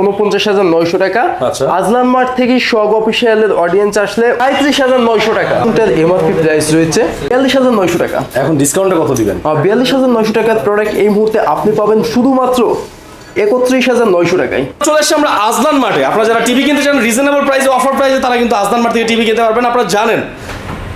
উনপঞ্চাশ হাজার নয়শো টাকা। আচ্ছা। আজলান মার্ট থেকে শগ অফিসিয়ালের অডিয়েন্স আসলে পঁয়ত্রিশ হাজার নয়শো টাকা। এটার এমআরপি প্রাইস রয়েছে বিয়াল্লিশ হাজার নয়শো টাকা। এখন ডিসকাউন্টে কত দিবেন? বিয়াল্লিশ হাজার নয়শো টাকার প্রোডাক্ট এই মুহূর্তে আপনি পাবেন শুধুমাত্র একত্রিশ হাজার নয়শো টাকায়। চলে এসছি আমরা আজলান মাঠে। আপনারা যারা টিভি কিনতে চান রিজনেবল প্রাইসে অফার প্রাইসে তারা কিন্তু আজলান মাঠ থেকে টিভি কিনতে পারবেন। আপনারা জানেন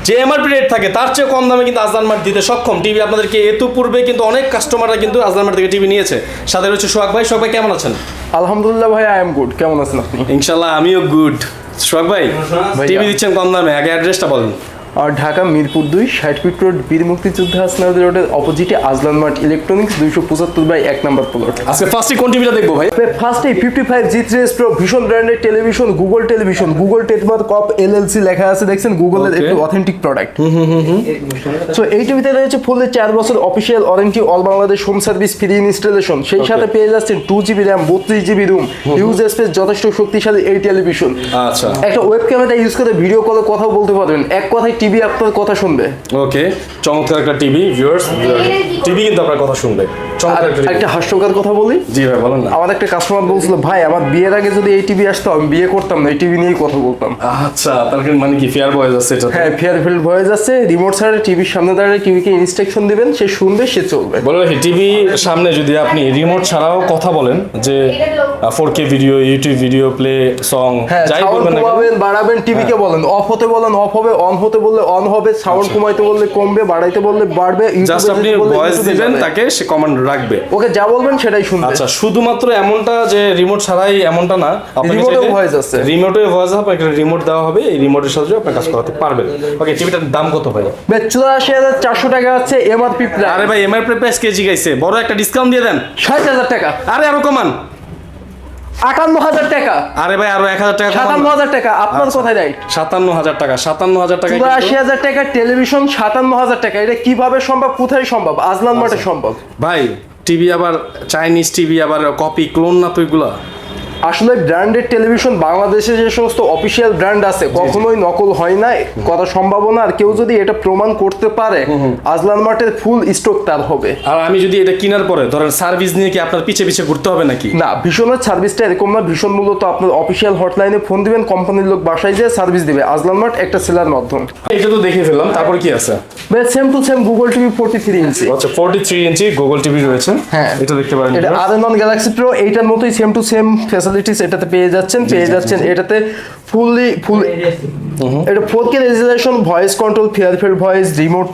যে এমআরপি রেট থাকে তার চেয়ে কম দামে কিন্তু আজলান মাঠ দিতে সক্ষম। টিভি আপনাদেরকে এত পূর্বে কিন্তু অনেক কাস্টমাররা কিন্তু আজলান মাঠ থেকে টিভি নিয়েছে। সাথে রয়েছে সোহাগ ভাই। সোহাগ ভাই কেমন আছেন? আলহামদুলিল্লাহ ভাই আই এম গুড কেমন আছেন আপনি? ইনশাল্লাহ আমিও গুড সোহাগ ভাই। টিভি দিচ্ছেন কম দামে। আগে অ্যাড্রেসটা বলেন। আর ঢাকা মিরপুর দুই ষাট ফিট রোড বীর মুক্তিযুদ্ধ হাসনাদ রোডের অপোজিটে আজলান মার্ট ইলেকট্রনিক্স দুইশো পঁচাত্তর বাই এক নম্বর প্লট আজকে ফার্স্টে কোন টিভিটা দেখব ভাই? ফার্স্টে fifty five G three pro ভীষণ ব্র্যান্ডের television Google television Google trademark কপ এলএলসি লেখা আছে দেখছেন? গুগলের. একটু অথেন্টিক প্রোডাক্ট সো এই টিভিতে রয়েছে ফুললি চার বছর official warranty all Bangladesh home service free installation সেই সাথে পেয়ে যাচ্ছেন টু জিবি র্যাম বত্রিশ জিবি রুম ইউজ স্পেস যথেষ্ট শক্তিশালী এই টেলিভিশন আচ্ছা। একটা ওয়েব ক্যামেরা ইউজ করে ভিডিও কলে কথা বলতে পারবেন। এক কথায় টিভি আপনার কথা শুনবে। ওকে চমৎকার একটা টিভি ভিউয়ার্স টিভি কিন্তু আপনার কথা শুনবে। একটা হাস্যকর কথা বলি। জি ভাই বলেন না। আমার একটা কাস্টমার বলছিল ভাই আমার বিয়ের আগে যদি এই টিভি আসতো আমি বিয়ে করতাম না এই টিভি নিয়েই কথা বলতাম। আচ্ছা তার মানে কি ফেয়ার বয়েজ আছে এটা হ্যাঁ ফেয়ারফিল্ড হয়ে যাচ্ছে রিমোট ছাড়া টিভির সামনে দাঁড়িয়ে টিভিকে ইনস্ট্রাকশন দিবেন সে শুনবে সে চলবে। বলে টিভি সামনে যদি আপনি রিমোট ছাড়াও কথা বলেন যে four K video YouTube video play song হ্যাঁ যাই বলবেন কমাবেন বাড়াবেন টিভিকে বলেন। অফ হতে বলেন অফ হবে অন হতে বললে অন হবে সাউন্ড কমাইতে বললে কমবে বাড়াইতে বললে বাড়বে জাস্ট আপনি ভয়েস দিবেন তাকে সে কমান্ড রাখবে। ওকে যা বলবেন সেটাই শুনবে। আচ্ছা শুধুমাত্র এমনটা যে রিমোট ছাড়াই এমনটা না রিমোটে ভয়েস আছে। রিমোটে ভয়েস হবে একটা রিমোট দেওয়া হবে এই রিমোটের সাহায্যে আপনি কাজ করাতে পারবেন। ওকে টিভিটার দাম কত ভাই? বেশ চুরাশি হাজার চারশো টাকা আছে এমআরপি আরে ভাই এমআরপি প্রাইস কেজি গাইছে বড় একটা ডিসকাউন্ট দিয়ে দেন। ষাট হাজার টাকা। আরে আরও কমান। আটান্ন হাজার টাকা। আরে ভাই আরও এক হাজার টাকা সাতান্ন হাজার টাকা আপনার আচ্ছা। কোথায় রাইট সাতান্ন হাজার টাকা সাতান্ন হাজার টাকা চুরাশি হাজার টাকা টেলিভিশন সাতান্ন হাজার টাকা। এটা কীভাবে সম্ভব কোথায় সম্ভব? আজলান আচ্ছা। মাঠে সম্ভব। ভাই টিভি আবার চাইনিজ টিভি আবার কপি ক্লোন না তো এগুলা? আসলে ব্র্যান্ডেড টেলিভিশন বাংলাদেশে যে সমস্ত অফিসিয়াল ব্র্যান্ড আছে কখনোই নকল হয় না করা সম্ভাবনা। আর কেউ যদি এটা প্রমাণ করতে পারে আজলান মার্টের ফুল স্টক তার হবে। আর আমি যদি এটা কেনার পরে ধরেন সার্ভিস নিয়ে কি আপনার পিছে পিছে ঘুরতে হবে নাকি? না ভীষণের সার্ভিসটা এরকম না। ভীষণ মূলত আপনার অফিসিয়াল হটলাইনে ফোন দিবেন কোম্পানির লোক বাসায় যেয়ে সার্ভিস দিবে। আজলান মার্ট একটা সেলার মাধ্যম। এটা তো দেখে ফেললাম তারপর কি আছে? Same to same Google TV forty three inch আচ্ছা forty three inch Google TV রয়েছে। হ্যাঁ। এটা দেখতে পারেন এটা আর নন গ্যালাক্সি প্রো এইটার মতোই সেম টু সেম ফ্যাসিলিটিস এটাতে পেয়ে যাচ্ছেন পেয়ে যাচ্ছেন এটাতে ফুললি ফুল এটা four K resolution voice control ফেয়ারফেল voice remote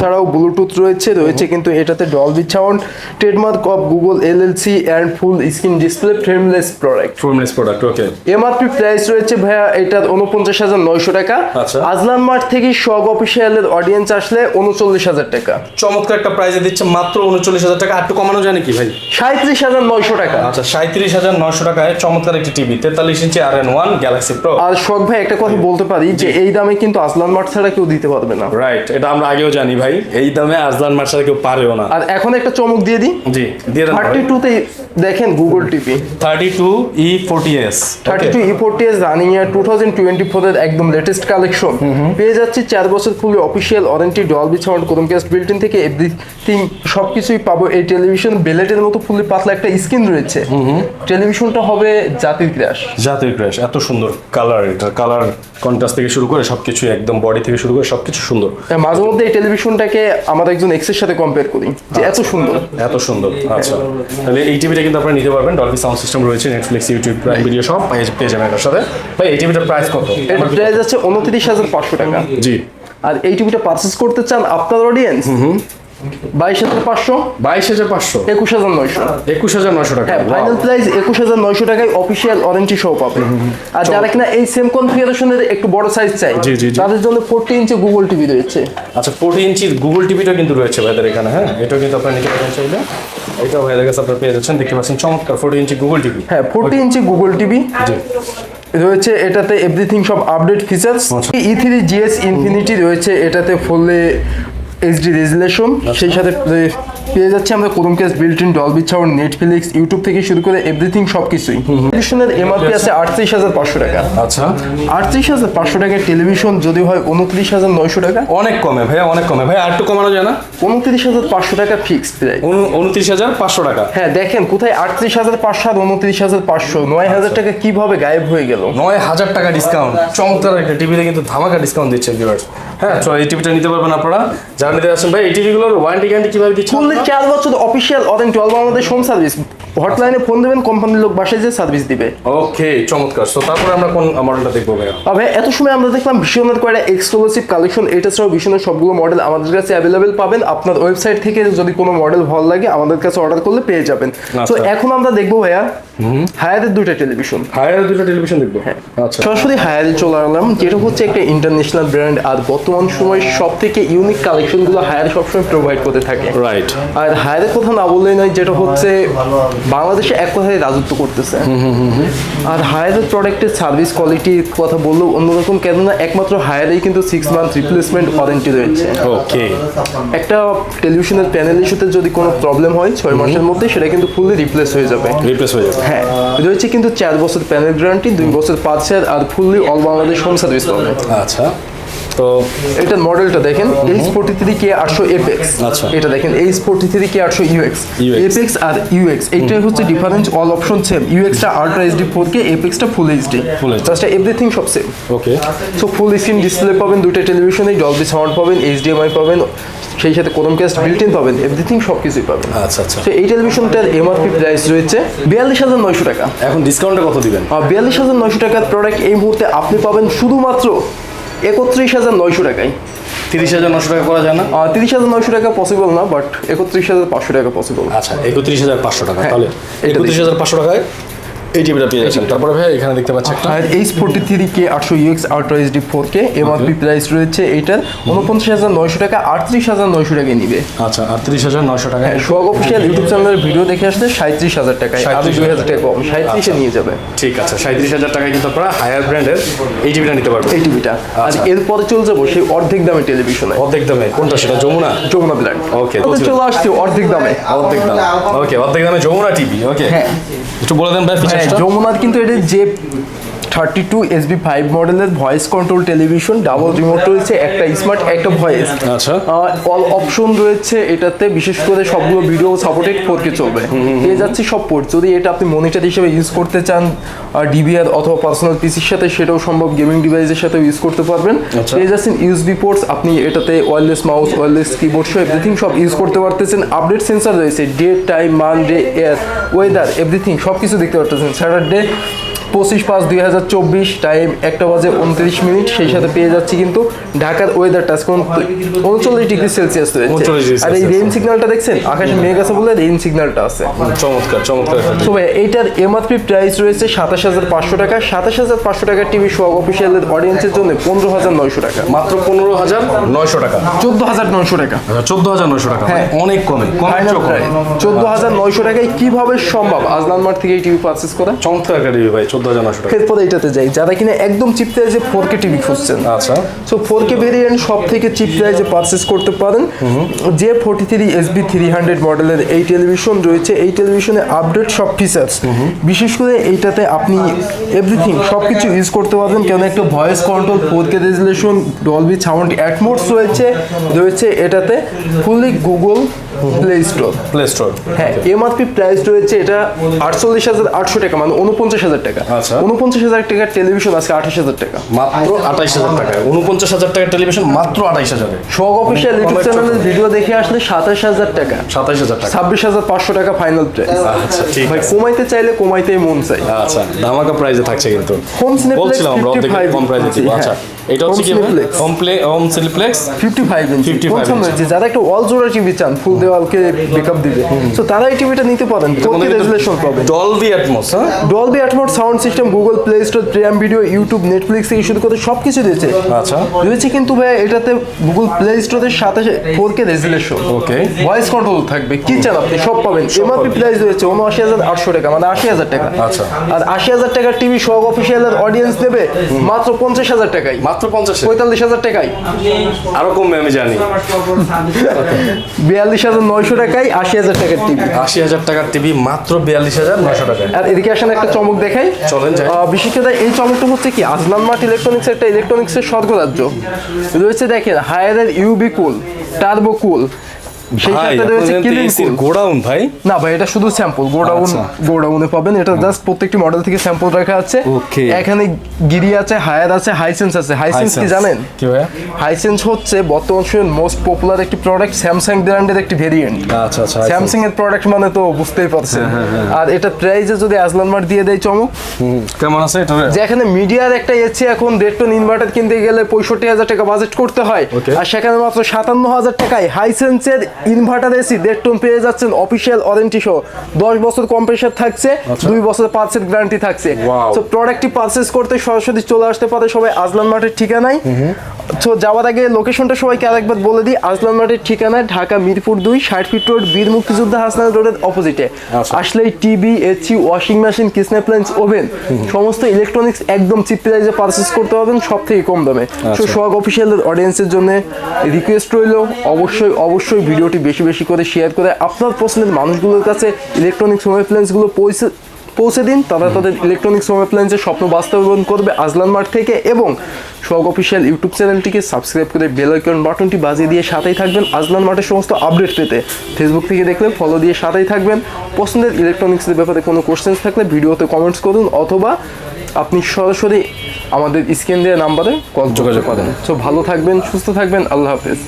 ছাড়াও ব্লুটুথ রয়েছে রয়েছে কিন্তু এটাতে Dolby sound trademark of Google LLC and full screen display frameless product frameless product okay MRP price রয়েছে ভাইয়া এটার উনপঞ্চাশ হাজার নয়শো টাকা। আচ্ছা। আজলান মার্ট থেকে সব অফিসিয়ালের অডিয়েন্স আসলে উনচল্লিশ হাজার টাকা। চমৎকার একটা প্রাইজে দিচ্ছে মাত্র উনচল্লিশ হাজার টাকা আর একটু কমানো যায় নাকি ভাই? সাঁত্রিশ হাজার নয়শো টাকা। আচ্ছা সাঁত্রিশ হাজার নশো টাকায় চমৎকার একটি টিভি তেতাল্লিশ ইঞ্চি আর এন ওয়ান গ্যালাক্সি প্রো আর শখ ভাই একটা কথা বলতে পারি যে এই দামে কিন্তু আসলান মার্ট ছাড়া কেউ দিতে পারবে না। রাইট এটা আমরা আগেও জানি। ভাই এই দামে আজলান মার্শাল কেউ পারেও না। আর এখন একটা চমক দিয়ে দিই। জি দিয়ে দেন থার্টি টুতে দেখেন Google TV thirty two E forty S thirty two E forty S running year two thousand twenty ফোরের একদম লেটেস্ট কালেকশন পেয়ে যাচ্ছি চার বছর fully official warranty Dolby sound Chromecast built in থেকে এভরিথিং সব কিছুই পাবো। এই টেলিভিশন বেলেটের মতো ফুলি পাতলা একটা স্ক্রিন রয়েছে। টেলিভিশনটা হবে জাতির ক্রাশ জাতির ক্র্যাশ এত সুন্দর কালার এটা। কালার কন্ট্রাস্ট থেকে শুরু করে সবকিছু একদম বডি থেকে শুরু করে সবকিছু সুন্দর। মাঝে মধ্যে এই টেলিভিশনটাকে আমাদের একজন এক্সের সাথে কম্পেয়ার করি যে এত সুন্দর। এত সুন্দর আচ্ছা। তাহলে এই টিভিটা কিন্তু আপনারা নিতে পারবেন ডলবি সাউন্ড সিস্টেম রয়েছে নেটফ্লিক্স ইউটিউব প্রাইম ভিডিও সব পেয়ে পেয়ে যাবেন এটার সাথে ভাই এই টিভিটার প্রাইস কত? এর প্রাইস আছে উনত্রিশ হাজার পাঁচশো টাকা। জি। আর এই টিভিটা পারচেস করতে চান আপনার অডিয়েন্স বাইশ হাজার পাঁচশো? বাইশ হাজার পাঁচশো। একুশ হাজার নয়শো। একুশ হাজার নশো টাকা। হ্যাঁ ফাইনাল প্রাইস একুশ হাজার নয়শো টাকায় অফিসিয়াল ওয়ারেন্টি সহ পাবে। আর যারা কিনা এই সেম কনফিগারেশনের একটু বড় সাইজ চাই। তাদের জন্য ফোরটি ইঞ্চি গুগল টিভি রয়েছে। আচ্ছা ফোরটি ইঞ্চির গুগল টিভিটা কিন্তু রয়েছে ভাইদের এখানে হ্যাঁ? এটাও কিন্তু আপনারা নিতে পারেন চাইলে। এটাও ভাইদের কাছে আপনারা পেয়ে যাচ্ছেন দেখতে পাচ্ছেন চমৎকার ফোরটি ইঞ্চি গুগল টিভি হ্যাঁ ফোরটি ইঞ্চি গুগল টিভি জি। রয়েছে এটাতে এভরিথিং সব update features. E three GS infinity রয়েছে এটাতে ফুললি এইচডি রেজুলেশন। সেই সাথে পেয়ে যাচ্ছে আমরা chromecast built in Dolby sound Netflix YouTube থেকে শুরু করে এভরিথিং সব কিছুই টেলিভিশনের এমআরপি আছে। আটত্রিশ হাজার পাঁচশো টাকা। আচ্ছা। আটত্রিশ হাজার পাঁচশো টাকার টেলিভিশন যদি হয় উনত্রিশ হাজার নয়শো টাকা। অনেক কমে ভাইয়া অনেক কমে ভাই আর একটু কমানো যায় না? উনত্রিশ হাজার পাঁচশো টাকা ফিক্সড প্রাইস উন- উনত্রিশ হাজার পাঁচশো টাকা। হ্যাঁ দেখেন কোথায় আটত্রিশ হাজার পাঁচশো আর উনত্রিশ হাজার পাঁচশো? নয় হাজার টাকা কীভাবে গায়েব হয়ে গেল? নয় হাজার টাকা ডিসকাউন্ট চমৎকার একটা টিভিতে কিন্তু ধামাকা ডিসকাউন্ট দিচ্ছে ভিউয়ার্স হ্যাঁ চলো এই টিভিটা নিতে পারবেন আপনারা। যারা নিতে আসছেন ভাই এই টিভিগুলোর ওয়ারেন্টি গ্যারান্টি কীভাবে ফুললি চার বছর official authentic all Bangladesh home service হটলাইনে phone দেবেন কোম্পানির লোক বাসায় যে সার্ভিস দিবে। ওকে চমৎকার। তো তারপরে আমরা কোন মডেলটা দেখব ভাইয়া? তবে এত সময় আমরা দেখলাম ভীষণের কয়েকটা এক্সক্লুসিভ কালেকশন এটা ছাড়াও ভীষণের সবগুলো মডেল আমাদের কাছে অ্যাভেলেবেল পাবেন। আপনার ওয়েবসাইট থেকে যদি কোনো মডেল ভালো লাগে আমাদের কাছে অর্ডার করলে পেয়ে যাবেন। তো আচ্ছা। এখন আমরা দেখব ভাইয়া হায়ারের দুটো টেলিভিশন হায়ার দুটো টেলিভিশন দেখব? আচ্ছা। সরাসরি হায়ারে চলে আসলাম যেটা হচ্ছে একটা ইন্টারন্যাশনাল ব্র্যান্ড আর বর্তমান সময় সব থেকে ইউনিক কালেকশনগুলো হায়ার সবসময় প্রোভাইড করতে থাকে। রাইট আর হায়ারের কথা না বললেই নয় যেটা হচ্ছে বাংলাদেশে এক কথায় রাজত্ব করতেছে। আর হায়ারের প্রোডাক্টের সার্ভিস কোয়ালিটির কথা বললেও অন্যরকম কেননা একমাত্র হায়ারেই কিন্তু সিক্স মান্থ রিপ্লেসমেন্ট ওয়ারেন্টি রয়েছে। ওকে একটা টেলিভিশনের প্যানেলের সাথে যদি কোনো প্রবলেম হয় ছয় মাসের মধ্যে সেটা কিন্তু ফুললি রিপ্লেস হয়ে যাবে। রিপ্লেস হয়ে যাবে। হ্যাঁ রয়েছে কিন্তু চার বছর প্যানেল গ্যারান্টি দুই বছর পাঁচ হাজার আর fully all Bangladesh home service পাবে। আচ্ছা। তো এটার মডেলটা দেখেন এইচ ফোর্টি থ্রি কে আটশো এপেক্স আচ্ছা। এটা দেখেন এইচ ফোর্টি থ্রি কে আটশো ইউএক্স এপেক্স আর ইউএক্স এইটাই হচ্ছে ডিফারেন্স অল অপশন সেম ইউএক্সটা আল্ট্রা এইচডি ফোর কে এপেক্সটা ফুল এইচডি জাস্ট এভরিথিং সব same okay so full screen display পাবেন দুটো টেলিভিশনে ডলবি সাউন্ড পাবেন এইচডিএমআই পাবেন সেই সাথে কোরম ক্যাস্ট বিল্ট ইন পাবেন এভরিথিং সব কিছুই পাবেন। আচ্ছা আচ্ছা। তো এই টেলিভিশনটার এমআরপি প্রাইস রয়েছে বিয়াল্লিশ হাজার নয়শো টাকা। এখন ডিসকাউন্টটা কত দিবেন? বিয়াল্লিশ হাজার নয়শো টাকার প্রোডাক্ট এই মুহূর্তে আপনি পাবেন শুধুমাত্র একত্রিশ হাজার নয়শো টাকায়। তিরিশ হাজার নশো টাকা করা যায় না? তিরিশ হাজার নয়শো টাকা পসিবল না বাট একত্রিশ হাজার পাঁচশো টাকা পসিবল আচ্ছা একত্রিশ হাজার পাঁচশো টাকা হ্যাঁ, তাহলে একত্রিশ হাজার পাঁচশো টাকায় এই টিভিটা পেয়ে যাচ্ছেন। তারপরে ভাই এখানে দেখতে পাচ্ছি একটা এইচ ফোর্টি থ্রি কে আটশো UX ultra HD four K MRP price রয়েছে এইটার উনপঞ্চাশ হাজার নয়শো টাকা আটত্রিশ হাজার নয়শো টাকায় নিবে। আচ্ছা আটত্রিশ হাজার নশো টাকা সোয়াগ অফিসিয়াল ইউটিউব চ্যানেলের ভিডিও দেখে আসলে সাঁত্রিশ হাজার টাকায় 37,000 দুই হাজার টাকা কম সাঁত্রিশে নিয়ে যাবে। ঠিক আছে সাঁত্রিশ হাজার টাকায় কিন্তু আপনারা হায়ার ব্র্যান্ডের এই টিভিটা নিতে পারবেন। এই টিভিটা আর আচ্ছা। এরপরে চলে যাব সেই অর্ধেক দামে টেলিভিশনে অর্ধেক দামে। কোনটা সেটা যমুনা? যমুনা ব্র্যান্ড Okay, চলে আসছে অর্ধেক দামে। অর্ধেক দাম। ওকে অর্ধেক দামে যমুনা টিভি ওকে হ্যাঁ। একটু বলে দেন ভাই যমুনার কিন্তু এটা যে thirty two S B five মডেলের voice control television double remote রয়েছে একটা স্মার্ট একটা ভয়েস আচ্ছা। অল অপশন রয়েছে এটাতে বিশেষ করে সবগুলো ভিডিও সাপোর্টেড ফোর কে চলবে। পেয়ে যাচ্ছে সব পোর্ট যদি এটা আপনি মনিটর হিসেবে ইউজ করতে চান ডিবিআর অথবা পার্সোনাল পিসির সাথে সেটাও সম্ভব গেমিং ডিভাইসের সাথে ইউজ করতে পারবেন। আচ্ছা। পেয়ে যাচ্ছেন ইউএসবি পোর্টস আপনি এটাতে ওয়্যারলেস মাউস ওয়্যারলেস কিবোর্ড সহ এভরিথিং সব ইউজ করতে পারতেছেন। আপডেট সেন্সার রয়েছে date time Monday year weather everything সব কিছু দেখতে পারতেছেন। স্যাটারডে পঁচিশ পাঁচ দুই হাজার চব্বিশ টাইম একটা বাজে উনত্রিশ মিনিট সেই সাথে পেয়ে যাচ্ছি কিন্তু ঢাকার ওয়েদারটা আজকে উনচল্লিশ ডিগ্রি সেলসিয়াস রয়েছে। 39 আর এই রেইন সিগন্যালটা দেখছেন? আকাশে মেঘ আছে বলে রেইন সিগন্যালটা আছে। চমৎকার চমৎকার তো ভাই এইটার এমআরপি প্রাইস রয়েছে সাতাশ হাজার পাঁচশো টাকা। সাতাশ হাজার পাঁচশো টাকার টিভি সোয়াগ অফিসিয়ালের অডিয়েন্সের জন্য পনেরো হাজার নয়শো টাকা। মাত্র পনেরো হাজার নয়শো টাকা। চোদ্দ হাজার নয়শো টাকা। আচ্ছা চোদ্দ হাজার নয়শো টাকা। হ্যাঁ। অনেক কমে চোদ্দ হাজার নয়শো টাকায় কীভাবে সম্ভব? আজলান মার্ট থেকে এই টিভি পারচেস করা। চমৎকার একটা টিভি ভাই এরপরে এটাতে যাই। যারা কিনা একদম চিপ প্রাইজে ফোর কে টিভি খুঁজছেন। আচ্ছা। সো ফোর কে ভেরিয়েন্ট সব থেকে চিপ প্রাইজে পারচেস করতে পারেন। যে forty three S B three hundred মডেলের এই টেলিভিশন রয়েছে এই টেলিভিশনে আপডেট সব ফিচার্স বিশেষ করে এইটাতে আপনি এভরিথিং সব কিছু ইউজ করতে পারবেন। কেন একটা voice control four K resolution Dolby sound Atmos রয়েছে। রয়েছে এটাতে fully Google play store play store হ্যাঁ এমআরপি প্রাইস রয়েছে এটা আটচল্লিশ হাজার আটশো টাকা মানে উনপঞ্চাশ হাজার টাকা। আচ্ছা। উনপঞ্চাশ হাজার টাকার টেলিভিশন আজকে আঠাশ হাজার টাকা। মাত্র আঠাইশ হাজার টাকা। উনপঞ্চাশ হাজার টাকার টেলিভিশন মাত্র আঠাইশ হাজারে। শখ অফিসিয়াল ইউটিউব চ্যানেলের ভিডিও দেখে আসলে সাতাশ হাজার টাকা। সাতাইশ হাজার টাকা। ছাব্বিশ হাজার পাঁচশো টাকা ফাইনাল প্রাইস আচ্ছা ঠিক ভাই কমাইতে চাইলে কমাইতেই মন চাই। আচ্ছা ধামাকা প্রাইসে থাকছে কিন্তু। হোম সিনেপ্লেক্স বলছিলাম আমরা অর্ধেক কম প্রাইসে হ্যাঁ। আচ্ছা। এটা হচ্ছে কি Home হোম প্লে হোম সিলিপ্লেক্স ফিফটি ফাইভ ইঞ্চি 55 পছন্দ যারা একটা ওয়াল জোড়া টিভি চান ফুল দেওয়ালকে বেকআপ দিবে। তো তারা এই টিভিটা নিতে পারেন। প্রতি রেজুলেশন পাবেন। ডলবি অ্যাটমস হ্যাঁ? Dolby Atmos sound system Google play store prime video YouTube Netflix থেকে শুরু করে সব কিছু দিয়েছে আচ্ছা। রয়েছে কিন্তু ভাই এটাতে গুগল প্লে স্টোরের সাথে four K resolution okay voice control থাকবে। কি চান আপনি? সব পাবেন। এমআরপি প্রাইস রয়েছে উনআশি হাজার আটশো টাকা মানে আশি হাজার টাকা। আচ্ছা। আর আশি হাজার টাকার টিভি সব অফিসিয়ালের অডিয়েন্স দেবে মাত্র পঞ্চাশ হাজার টাকায়। মাত্র পঞ্চাশ? পঁয়তাল্লিশ হাজার টাকায়। আরও কমবে আমি জানি। বিয়াল্লিশ হাজার নয়শো টাকায় আশি হাজার টাকার টিভি। আশি হাজার টাকার টিভি মাত্র বিয়াল্লিশ হাজার নয়শো টাকায়। আর এদিকে আসেন একটা চমক দেখাই। চলেন যাই। বিশেষ করে এই চমকটা হচ্ছে কি আজলান মাঠ ইলেকট্রনিক্স একটা ইলেকট্রনিক্সের স্বর্গরাজ্য। রয়েছে দেখেন হায়ারের ইউবি কুল টার্বো কুল ভাই সাথে রয়েছে কিলিং কুল গোডাউন ভাই। না ভাই এটা শুধু স্যাম্পল গোডাউন আচ্ছা। গোডাউনে পাবেন। এটা জাস্ট প্রত্যেকটি মডেল থেকে স্যাম্পল রাখা আছে। এখানে গিরি আছে হায়ার আছে হাইসেন্স আছে। হাইসেন্স কি জানেন? কি ভাইয়া? হাইসেন্স হচ্ছে বর্তমান সময়ের মোস্ট পপুলার একটি প্রোডাক্ট স্যামসাং ব্র্যান্ডের একটি ভেরিয়েন্ট আচ্ছা আচ্ছা স্যামসাং এর প্রোডাক্ট মানে তো বুঝতেই পারছেন। হ্যাঁ, আর এটা প্রাইসে যদি আজলান মার্ট দিয়ে দেয় চমক। কেমন আছে এটা যে এখানে মিডিয়ার একটা এসি এখন দেড় টন ইনভার্টার কিনতে গেলে পঁয়ষট্টি হাজার টাকা বাজেট করতে হয়। আর সেখানে মাত্র সাতান্ন হাজার টাকায় হাইসেন্সের ইনভার্টার এসি দেড় টন পেয়ে যাচ্ছেন অফিসিয়াল ওয়ারেন্টি সহ। দশ বছর কম্প্রেসার থাকছে আচ্ছা। দুই বছর পার্সের গ্যারান্টি থাকছে। তো প্রোডাক্টটি পারচেস করতে সরাসরি চলে আসতে পারে সবাই আজলান মাঠের ঠিকানায়। তো যাওয়ার আগে লোকেশনটা সবাইকে আরেকবার বলে দিই। আজলান মার্টের ঠিকানায় ঢাকা মিরপুর দুই ষাট ফিট রোড বীর মুক্তিযোদ্ধা হাসনান রোডের অপোজিটে আচ্ছা। আসলেই TV AC washing machine kitchen appliance oven সমস্ত ইলেকট্রনিক্স একদম চিপ প্রাইসে পারচেস করতে পারবেন সব থেকে কম দামে। আচ্ছা। তো সোহাগ অফিসিয়ালের অডিয়েন্সের জন্য রিকোয়েস্ট রইল। অবশ্যই অবশ্যই ভিডিওটি বেশি বেশি করে শেয়ার করে আপনার পছন্দের মানুষগুলোর কাছে ইলেকট্রনিক্স হোম অ্যাপ্লায়েন্সগুলো পৌঁছে পৌঁছে দিন। তারা তাদের ইলেকট্রনিক্স হোম অ্যাপ্লায়েন্সের স্বপ্ন বাস্তবায়ন করবে আজলান মার্ট থেকে এবং সোহাগ অফিসিয়াল ইউটিউব চ্যানেলটিকে সাবস্ক্রাইব করে বেল আইকন বাটনটি বাজিয়ে দিয়ে সাথেই থাকবেন আজলান মার্টের সমস্ত আপডেট পেতে। ফেসবুক থেকে দেখলে ফলো দিয়ে সাথেই থাকবেন। পছন্দের ইলেকট্রনিক্সের ব্যাপারে কোনো কোশ্চেন্স থাকলে ভিডিওতে কমেন্টস করুন অথবা আপনি সরাসরি আমাদের স্ক্রিন দেওয়া নাম্বারে কল যোগাযোগ করেন। সো ভালো থাকবেন সুস্থ থাকবেন আল্লাহ হাফেজ।